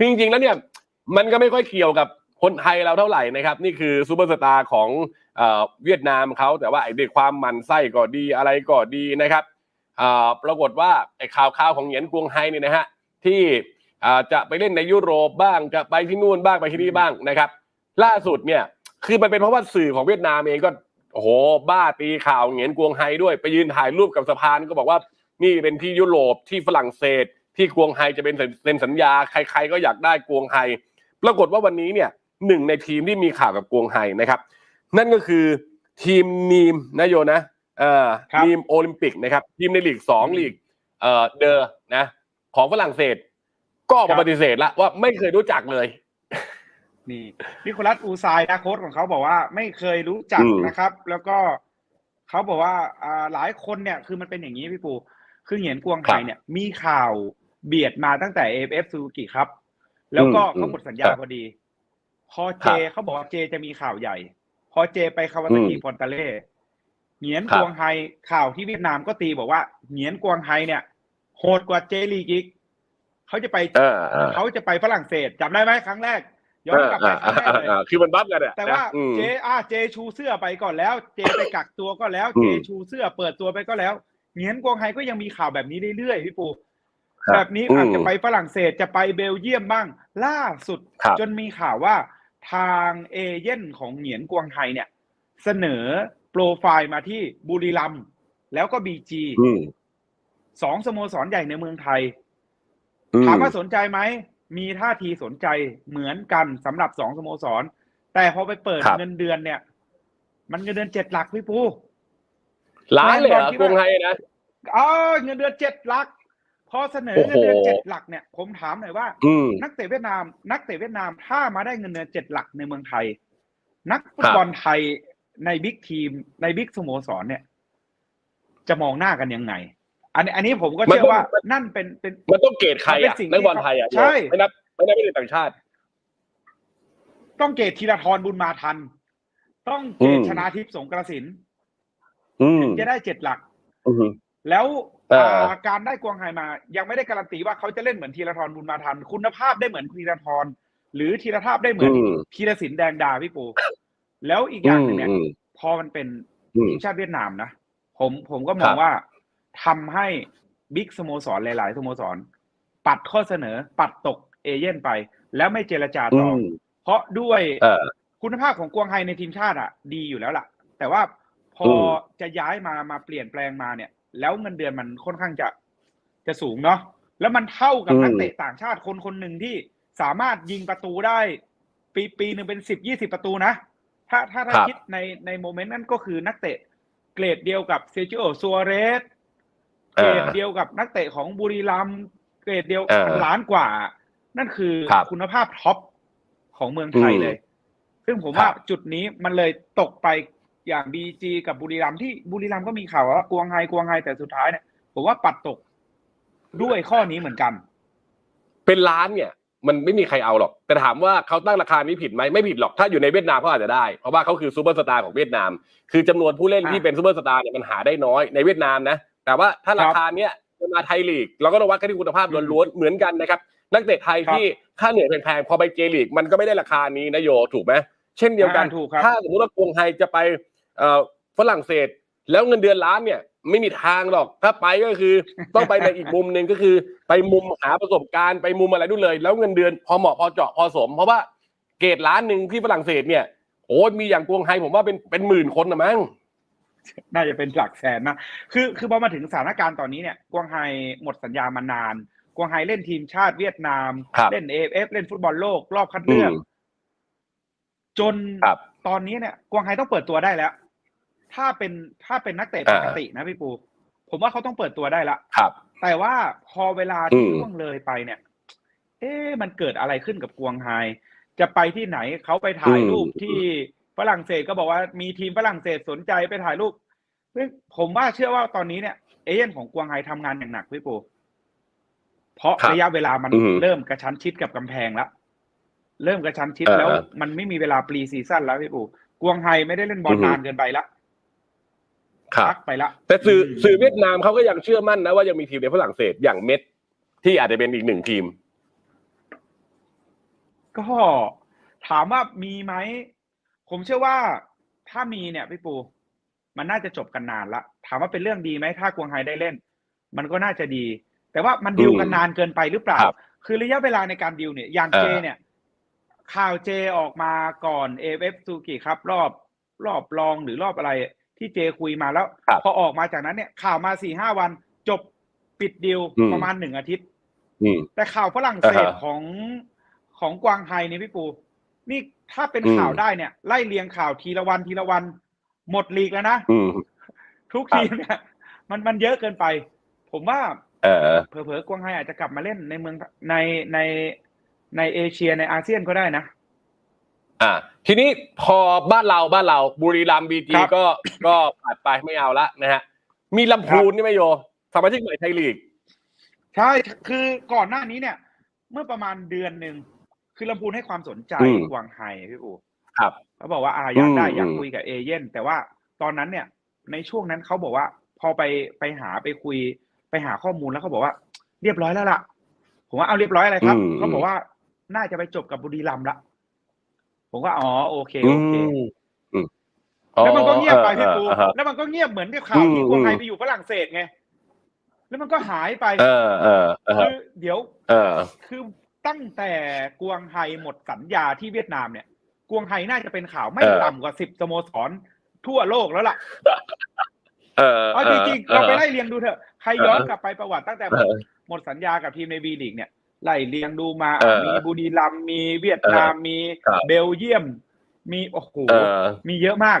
จริงๆแล้วเนี่ยมันก็ไม่ค่อยเกี่ยวกับคนไทยเราเท่าไหร่นะครับนี่คือซูเปอร์สตาร์ของเอ่อเวียดนามเขาแต่ว่าไอ้ด้วยความมันไส้ก็ดีอะไรก็ดีนะครับอ่าปรากฏว่าไอ้ข่าวข่าวของเหยียนกวงไฮเนี่ยนะฮะที่อ่าจะไปเล่นในยุโรปบ้างจะไปที่นู่นบ้างไปที่นี่บ้างนะครับ ล่าสุดเนี่ยคือมันเป็นเพราะว่าสื่อของเวียดนามเองก็โอ้โหบ้าตีข่าวเหงียนกวงไฮด้วยไปยืนถ่ายรูปกับสะพานก็บอกว่านี่เป็นที่ยุโรปที่ฝรั่งเศส ที่กวงไฮจะเป็นเซ็นสัญญาใคร ๆ ก็อยากได้กวงไฮปรากฏว่าวันนี้เนี่ยหนึ่งในทีมที่มีข่าวกับกวงไฮนะครับ นั่นก็คือทีมนีมนะโยนะเอ่อครับนีมโอลิมปิกนะครับ ทีมในลีกสองลีกเอ่อเดอนะ ของฝรั่งเศส ก็ออกมาปฏิเสธละว่าไม่เคยรู้จักเลยนี่นิโคลัสอูซายนะโค้ชของเขาบอกว่าไม่เคยรู้จักอืมนะครับ แล้วก็เขาบอกว่าอ่าหลายคนเนี่ยคือมันเป็นอย่างนี้พี่ปูคือเหงียนกวงไฮเนี่ยมีข่าว เบียดมาตั้งแต่ AFF ซูกิครับ แล้วก็อืมเขาหมดสัญญาครับพอดี พอเจครับเขาบอกว่าเจจะมีข่าวใหญ่ พอเจไปคาวาซากิอืมฟอนตาเล่เหงียนครักบวงไฮข่าวที่เวียดนามก็ตีบอกว่าเหงียนกวงไฮเนี่ยโหดกว่าเจลีกอีกเขาจะไปเออเออเขาจะไปฝรั่งเศสจำได้ไหมครั้งแรกย้อนกลับไปครั้งแรกเลยอ่าคือมันบัฟกันอะแต่ว่านะอืมเจอ่าเจชูเสื้อไปก่อนแล้ว เจไปกักตัวก็แล้วอืมเจชูเสื้อเปิดตัวไปก็แล้วเหงียนกวงไฮก็ยังมีข่าวแบบนี้เรื่อยๆพี่ปูครับ แบบนี้อืมอาจจะไปฝรั่งเศสจะไปเบลเยียมบ้าง ล่าสุดครับจนมีข่าวว่าทางเอเย่นของเหงียนกวงไฮเนี่ย เสนอโปรไฟล์มาที่บุรีรัมย์แล้วก็บีจีอืมสองสโมสรใหญ่ในเมืองไทยอืถามว่าสนใจไหม มีท่าทีสนใจเหมือนกันสำหรับสองสโมสร แต่พอไปเปิดครับเงินเดือนเนี่ย มันเงินเดือนเจ็ดหลักพี่ปูล้านเลยเหรอแฟนบอลคิดกว่าวงไฮนะอ๋อเงินเดือนเจ็ดหลัก พอเสนอโอ้โหเงินเดือนเจ็ดหลักเนี่ยผมถามหน่อยว่าอืมนักเตะเวียดนาม นักเตะเวียดนามถ้ามาได้เงินเดือนเจ็ดหลักในเมืองไทย นักฟุตบอลไทยในบิ๊กทีม ในบิ๊กสโมสรเนี่ย จะมองหน้ากันยังไง อันนี้อันนี้ผมก็เชื่อว่านั่นเป็นเป็นมันต้องเกรดใครมันเป็อะนสิ่งที่นักบอลไทยอะใช่ไม่นับไม่นับไม่ได้ต่างชาติ ต้องเกตธีรทรบุญมาทัน ต้องเกตอืมชนาทิพย์สงกระสินอืมจะได้เจ็ดหลักอืมแล้วเอออ่า การได้กวางไฮมา ยังไม่ได้การันตีว่าเขาจะเล่นเหมือนธีรทรบุญมาทัน คุณภาพได้เหมือนธีรทรหรือธีรภาพได้เหมือนอืมธีรศิลป์แดงดาพี่ปูแล้วอีกอย่างหนึ่งเนี่ยอืมพอมันเป็นอืมทีมชาติเวียดนามนะผมผมก็มคอรังบว่าทำให้บิ๊กสโมสรหลาย ๆ สโมสร ปัดข้อเสนอ ปัดตกเอเย่นไป แล้วไม่เจรจาอืต่ออมเพราะด้วยเออคุณภาพของกวางไฮในทีมชาติอะ ดีอยู่แล้วล่ะ แต่ว่าพออมจะย้ายมามาเปลี่ยนแปลงมาเนี่ย แล้วเงินเดือนมันค่อนข้างจะจะสูงเนาะแล้วมันเท่ากับนักเตะต่างชาติคนคนหนึ่งที่สามารถยิงประตูได้ ปีปีหนึ่งเป็นสิบยี่สิบประตูนะ ถ้าถ้าถ้าครับคิดในในโมเมนต์นั้นก็คือนักเตะเกรดเดียวกับเซจิโอซัวเรสเกรดเดียวกับนักเตะของบุรีรัมย์เกรดเดียวเออล้านกว่า นั่นคือครับคุณภาพท็อปของเมืองไทยอืมเลย ซึ่งผมครับว่าจุดนี้มันเลยตกไป อย่างบีจีกับบุรีรัมย์ที่บุรีรัมย์ก็มีข่าวว่ากวงไฮกวงไฮแต่สุดท้ายเนี่ยผมว่าปัดตกด้วยข้อนี้เหมือนกัน เป็นล้านเนี่ย มันไม่มีใครเอาหรอก แต่ถามว่าเขาตั้งราคานี้ผิดไหมไม่ผิดหรอกถ้าอยู่ในเวียดนามเขาอาจจะได้ เพราะว่าเขาคือซูเปอร์สตาร์ของเวียดนาม คือจำนวนผู้เล่นอ่าที่เป็นซูเปอร์สตาร์เนี่ยมันหาได้น้อยในเวียดนามนะแต่ว่าถ้าราคาเนี้ยจะมาไทยลีกเราก็ต้องวัดกันที่คุณภาพอืมล้วนๆเหมือนกันนะครับนักเตะไทยครับที่ค่าเหนื่อยแพงๆพอไปเจลีกมันก็ไม่ได้ราคานี้นะโยถูกไหมเช่นเดียวกันอ่าถูกครับถ้าสมมติว่ากวงไฮจะไปเอ่อ ฝรั่งเศส แล้วเงินเดือนล้านเนี่ย ไม่มีทางหรอกถ้าไปก็คือ ต้องไปในอีกมุมหนึ่งก็คือ ไปมุมหาประสบการณ์ไปมุมอะไรนู่นเลย แล้วเงินเดือนพอเหมาะพอเจาะพอสม เพราะว่าเกรดล้านหนึ่งที่ฝรั่งเศสเนี่ยโอ้ยมีอย่างกวงไฮผมว่าเป็นเป็นหมื่นคนนะมั้งน่าจะเป็นหลักแสนนะ คือคือพอมาถึงสถานการณ์ตอนนี้เนี่ยกวางไฮหมดสัญญามานาน กวางไฮเล่นทีมชาติเวียดนามครับเล่นเอฟเล่นฟุตบอลโลกรอบคัดเลือกอืมจนครับตอนนี้เนี่ย กวางไฮต้องเปิดตัวได้แล้ว ถ้าเป็นถ้าเป็นนักเตะอ่าปกตินะพี่ปู ผมว่าเขาต้องเปิดตัวได้ละครับ แต่ว่าพอเวลาที่อืมล่วงเลยไปเนี่ย เอ๊ะมันเกิดอะไรขึ้นกับกวางไฮจะไปที่ไหนเขาไปถ่ายรูปที่ฝรั่งเศสก็บอกว่ามีทีมฝรั่งเศสสนใจไปถ่ายรูปซึ่งผมว่าเชื่อว่าตอนนี้เนี่ยเอเย่นของกวางไฮทำงานอย่างหนักพี่ปูเพราะครับระยะเวลามันอืมเริ่มกระชั้นชิดกับกำแพงแล้วเริ่มกระชั้นชิดเออแล้ว มันไม่มีเวลาปรีซีซั่นแล้วพี่ปูกวางไฮไม่ได้เล่นบอลอือฮึนานเกินไปละครับ พักไปละ แต่สื่อมสื่อเวียดนามเขาก็ยังเชื่อมั่นนะว่ายังมีทีมในฝรั่งเศสอย่างเม็ดที่อาจจะเป็นอีกหนึ่งทีม ก็ถามว่ามีไหม ผมเชื่อว่าถ้ามีเนี่ยพี่ปู มันน่าจะจบกันนานละ ถามว่าเป็นเรื่องดีไหมถ้ากวงไฮได้เล่น มันก็น่าจะดี แต่ว่ามันดิวกันนานเกินไปหรือเปล่าครับคือระยะเวลาในการดิวเนี่ยอย่างเออเจเนี่ย ข่าวเจออกมาก่อนเอฟเอฟซูกิครับ รอบรอบรองหรือรอบอะไร ที่เจคุยมาแล้วครับพอออกมาจากนั้นเนี่ย ข่าวมาสี่ห้าวัน จบปิดดิวอืมประมาณหนึ่งอาทิตย์อืมแต่ข่าวฝรั่งเศสอ่าฮะของของกวางไฮเนี่ยพี่ปู นี่ถ้าเป็นอืมข่าวได้เนี่ย ไล่เรียงข่าวทีละวันทีละวัน หมดลีกแล้วนะอืมทุกครับทีมเนี่ยมันมันเยอะเกินไป ผมว่าเออเผลอๆกวางไฮอาจจะกลับมาเล่นในเมืองในในในเอเชียในอาเซียนก็ได้นะ อ่า ทีนี้พอบ้านเราบ้านเราบุรีรัมย์บีจีครับ ก็ก็ผ่านไปไม่เอาละนะฮะ มีลำพูนนี่ไหมโยสมาชิกใหม่ไทยลีก ใช่คือก่อนหน้านี้เนี่ย เมื่อประมาณเดือนหนึ่งคือลำพูนให้ความสนใจอืมกวางไฮพี่ปูครับเขาบอกว่าอาอยากได้อืมอยากอืมคุยกับเอเย่นแต่ว่าตอนนั้นเนี่ย ในช่วงนั้นเขาบอกว่า พอไปไปหาไปคุย ไปหาข้อมูลแล้วเขาบอกว่า เรียบร้อยแล้วล่ะ ผมว่าเอาเรียบร้อยอะไรครับอืม เขาบอกว่าน่าจะไปจบกับบุรีรัมย์ละ ผมว่าอ๋อโอเคอืโอเคมอืมแล้วมันก็เงียบไปพี่ปูเออเออแล้วมันก็เงียบเหมือนกับข่าวที่อืมกวงไฮอืมไปอยู่ฝรั่งเศสไงแล้วมันก็หายไปเออเออเออคือเดี๋ยว เออ คือตั้งแต่กวงไฮหมดสัญญาที่เวียดนามเนี่ย กวงไฮน่าจะเป็นข่าวไม่เออต่ำกว่าสิบสโมสรทั่วโลกแล้วล่ะ เออเอาจริงๆเราไปไล่เรียงดูเถอะใครย้อนเออกลับไปประวัติตั้งแต่หมเอดอหมดสัญญากับทีมในบีลีกเนี่ย ไล่เรียงดูมาเออมีบุรีรัมย์มีเวียดนามมีครับเบลเยียม มีโอ้โหเออมีเยอะมาก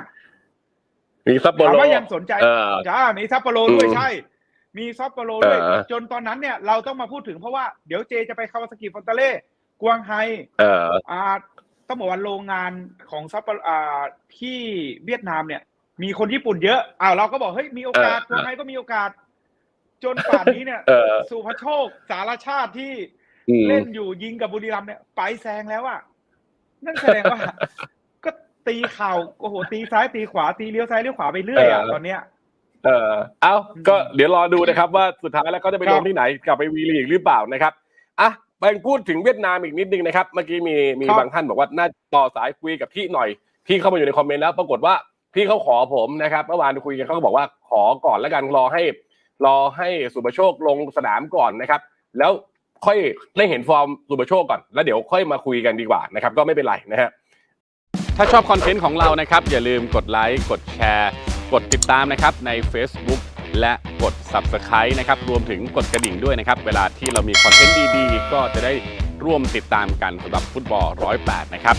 มีซัปโปถามโรว่ายังสนใจเออจ้ามีซัปโปโรด้วยอืมใช่ มีซัปโปโรด้วยเออจนตอนนั้นเนี่ยเราต้องมาพูดถึงเพราะว่าเดี๋ยวเจจะไปคาวาซากิฟอนตาเล่กวางไฮเอออ่าต้องบอกว่าโรงงานของซัปเปอร์อ่าที่เวียดนามเนี่ย มีคนญี่ปุ่นเยอะอ้าวเราก็บอกเฮ้ยมีโอกาสเออคนไทยก็มีโอกาสจนป่านนี้เนี่ยเออสุภโชคสารชาติที่ อืม เล่นอยู่ยิงกับบุรีรัมย์เนี่ยไปแซงแล้วอะนั่นแสดงว่า ก็ตีเข่าโอ้โหตีซ้ายตีขวาตีเลี้ยวซ้ายเลี้ยวขวาไปเรื่อยอะเออ ตอนเนี้ย เออเอาอืมก็เดี๋ยวรอดูนะครับว่าสุดท้ายแล้วเขาจะไปครัลบงที่ไหนกลับไปวีลีกหรือเปล่านะครับอะไปพูดถึงเวียดนามอีกนิดนึงนะครับ เมื่อกี้มีมีครับ บางท่านบอกว่าน่าต่อสายคุยกับพี่หน่อย พี่เข้ามาอยู่ในคอมเมนต์แล้ว ปรากฏว่าพี่เขาขอผมนะครับเมื่อวานคุยกันเขาก็บอกว่าขอก่อนแล้วกันรอให้ รอให้สุประโชคลงสนามก่อนนะครับ แล้ว ค่อยได้เห็นฟอร์มสุประโชคก่อน แล้วเดี๋ยวค่อยมาคุยกันดีกว่านะครับ ก็ไม่เป็นไรนะฮะถ้าชอบคอนเทนต์ของเรานะครับ อย่าลืมกดไลค์กดแชร์กดติดตามนะครับใน Facebook และกด Subscribe นะครับรวมถึงกดกระดิ่งด้วยนะครับ เวลาที่เรามีคอนเทนต์ดีๆ ก็จะได้ร่วมติดตามกันสำหรับฟุตบอล108 นะครับ